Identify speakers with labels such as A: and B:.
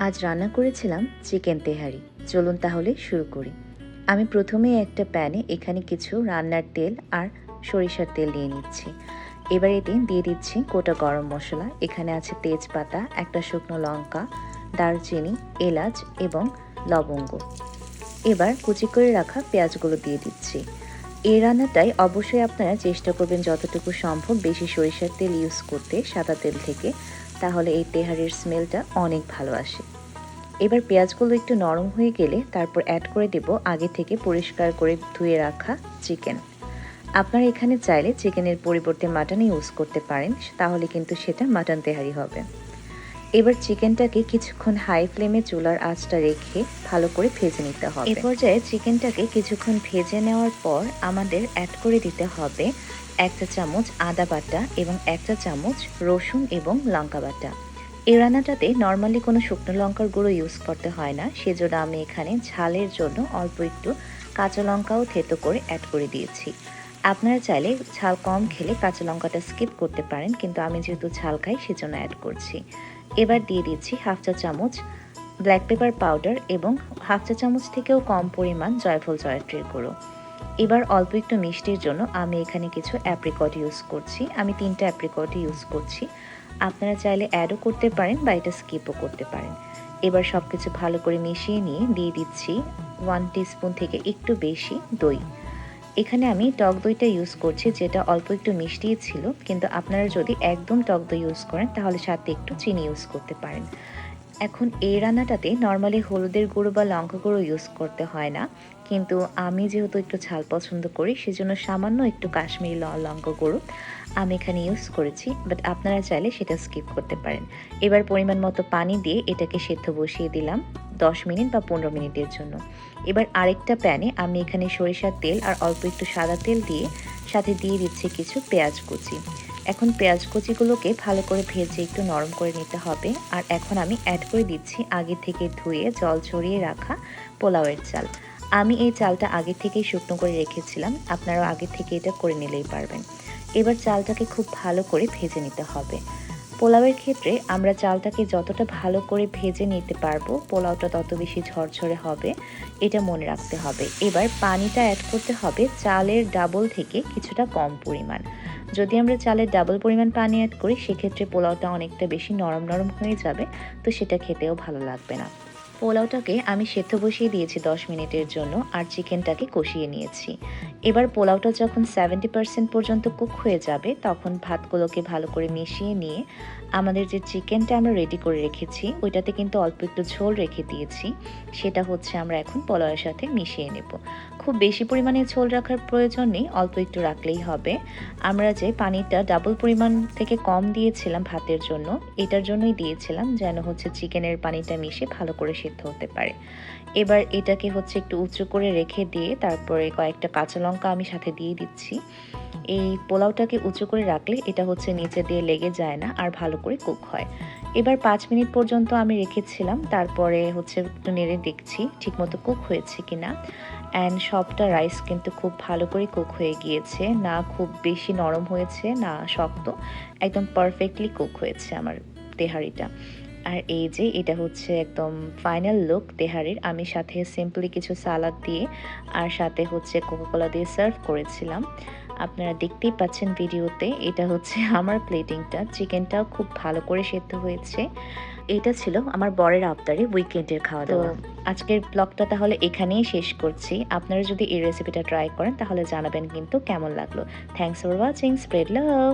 A: আজ রান্না করেছিলাম চিকেন তেহারি। চলুন তাহলে শুরু করি। আমি প্রথমে একটা প্যানে এখানে কিছু রান্নার তেল আর সরিষার তেল নিয়ে নিচ্ছি। এবার এতে দিয়ে দিচ্ছি গোটা গরম মশলা। এখানে আছে তেজপাতা, একটা শুকনো লঙ্কা, দারচিনি, এলাচ এবং লবঙ্গ। এবার কুচি করে রাখা পেঁয়াজগুলো দিয়ে দিচ্ছি। এই রান্নাটাই অবশ্যই আপনারা চেষ্টা করবেন যতটুকু সম্ভব বেশি সরিষার তেল ইউজ করতে, সাদা তেল থেকে। তাহলে এই তেহারির স্মেলটা অনেক ভালো আসে। এবার পেঁয়াজগুলো একটু নরম হয়ে গেলে তারপর অ্যাড করে দেব আগে থেকে পরিষ্কার করে ধুয়ে রাখা চিকেন আপনারা এখানে চাইলে চিকেনের পরিবর্তে মাটন ইউজ করতে পারেন, তাহলে কিন্তু সেটা মাটন তেহারি হবে। এবার চিকেনটাকে কিছুক্ষণ হাই ফ্লেমে চুলার আঁচটা রেখে ভালো করে ভেজে নিতে হবে। এ পর্যায়ে চিকেনটাকে কিছুক্ষণ ভেজে নেওয়ার পর আমাদের অ্যাড করে দিতে হবে একটা চামচ আদা বাটা এবং একটা চামচ রসুন এবং লঙ্কা বাটা। এই রান্নাটাতে নর্মালি কোনো শুকনো লঙ্কার গুঁড়ো ইউজ করতে হয় না, সেজন্য আমি এখানে ঝালের জন্য অল্প একটু কাঁচা লঙ্কাও থেতো করে অ্যাড করে দিয়েছি। আপনারা চাইলে ঝাল কম খেলে কাঁচা লঙ্কাটা স্কিপ করতে পারেন, কিন্তু আমি যেহেতু ঝাল খাই, সেজন্য অ্যাড করছি। এবার দিয়ে দিচ্ছি হাফ চা চামচ ব্ল্যাক পেপার পাউডার এবং হাফ চা চামচ থেকেও কম পরিমাণ জয়ফল জয়ত্রীর গুঁড়ো। এবার অল্প একটু মিষ্টির জন্য আমি এখানে কিছু অ্যাপ্রিকট ইউজ করছি। আমি তিনটা অ্যাপ্রিকট ইউজ করছি। আপনারা চাইলে অ্যাডও করতে পারেন বা এটা স্কিপও করতে পারেন। এবার সব কিছু ভালো করে মিশিয়ে নিয়ে দিয়ে দিচ্ছি ওয়ান টিস্পুন থেকে একটু বেশি দই। এখানে আমি টক দইটা ইউজ করছি, যেটা অল্প একটু মিষ্টি ছিল, কিন্তু আপনারা যদি একদম টক দই ইউজ করেন, তাহলে সাথে একটু চিনি ইউজ করতে পারেন। এখন এই রান্নাটাতে নর্মালি হলুদের গুঁড়ো বা লঙ্কা গুঁড়ো ইউজ করতে হয় না, কিন্তু আমি যেহেতু একটু ঝাল পছন্দ করি, সেজন্য সামান্য একটু কাশ্মীরি লঙ্কা গুঁড়ো। আমি এখানে ইউজ করেছি বাট আপনারা চাইলে সেটা স্কিপ করতে পারেন। এবার পরিমাণ মতো পানি দিয়ে এটাকে সেদ্ধ বসিয়ে দিলাম দশ মিনিট বা পনেরো মিনিটের জন্য। এবার আরেকটা প্যানে আমি এখানে সরিষার তেল আর অল্প একটু সাদা তেল দিয়ে সাথে দিয়ে দিচ্ছি কিছু পেঁয়াজ কুচি। এখন পেঁয়াজ কুচিগুলোকে ভালো করে ভেজে একটু নরম করে নিতে হবে। আর এখন আমি অ্যাড করে দিচ্ছি আগে থেকে ধুয়ে জল ছড়িয়ে রাখা পোলাওয়ের চাল। আমি এই চালটা আগে থেকেই শুকনো করে রেখেছিলাম, আপনারাও আগে থেকে এটা করে নিলেই পারবেন। এবার চালটাকে খুব ভালো করে ভেজে নিতে হবে। পোলাওয়ের ক্ষেত্রে আমরা চালটাকে যতটা ভালো করে ভেজে নিতে পারব, পোলাওটা তত বেশি ঝরঝরে হবে, এটা মনে রাখতে হবে। এবার পানিটা অ্যাড করতে হবে চালের ডাবল থেকে কিছুটা কম পরিমাণ। যদি আমরা চালের ডাবল পরিমাণ পানি অ্যাড করি, সেক্ষেত্রে পোলাওটা অনেকটা বেশি নরম নরম হয়ে যাবে, তো সেটা খেতেও ভালো লাগবে না। পোলাওটাকে আমি সেদ্ধ বসিয়ে দিয়েছি দশ মিনিটের জন্য আর চিকেনটাকে কষিয়ে নিয়েছি। এবার পোলাওটা যখন সেভেন্টি পার্সেন্ট পর্যন্ত কুক হয়ে যাবে, তখন ভাতগুলোকে ভালো করে মিশিয়ে নিয়ে আমাদের যে চিকেনটা আমরা রেডি করে রেখেছি, ওইটাতে কিন্তু অল্প একটু ঝোল রেখে দিয়েছি। সেটা হচ্ছে আমরা এখন পোলাওয়ের সাথে মিশিয়ে নেব। খুব বেশি পরিমাণে ঝোল রাখার প্রয়োজন নেই, অল্প একটু রাখলেই হবে। আমরা যে পানিটা ডাবল পরিমাণ থেকে কম দিয়েছিলাম ভাতের জন্য, এটার জন্যই দিয়েছিলাম যেন হচ্ছে চিকেনের পানিটা মিশে ভালো করে সিদ্ধ হতে পারে। এবার এটাকে হচ্ছে একটু উঁচু করে রেখে দিয়ে তারপরে কয়েকটা কাঁচা লঙ্কা আমি সাথে দিয়ে দিচ্ছি। এই পোলাওটাকে উঁচু করে রাখলে এটা হচ্ছে নিচে দিয়ে লেগে যায় না আর ভালো করে কুক হয়। এবার পাঁচ মিনিট পর্যন্ত আমি রেখেছিলাম, তারপরে হচ্ছে একটু নেড়ে দেখছি ঠিকমতো কুক হয়েছে কিনা। অ্যান্ড সবটা রাইস কিন্তু খুব ভালো করে কুক হয়ে গিয়েছে। না খুব বেশি নরম হয়েছে, না শক্ত, একদম পারফেক্টলি কুক হয়েছে আমার তেহারিটা। আর এই যে এটা হচ্ছে একদম ফাইনাল লুক তেহারির। আমি সাথে সিম্পলি কিছু সালাদ দিয়ে আর সাথে হচ্ছে কোকোকোলা দিয়ে সার্ভ করেছিলাম। আপনারা দেখতেই পাচ্ছেন ভিডিওতে এটা হচ্ছে আমার প্লেটিংটা চিকেনটাও খুব ভালো করে সেদ্ধ হয়েছে। এটা ছিল আমার বরের আবদারে উইকেন্ডের খাওয়া দাওয়া আজকের ব্লগটা তাহলে এখানেই শেষ করছি। আপনারা যদি এই রেসিপিটা ট্রাই করেন তাহলে জানাবেন কিন্তু কেমন লাগল। Thanks for watching spread love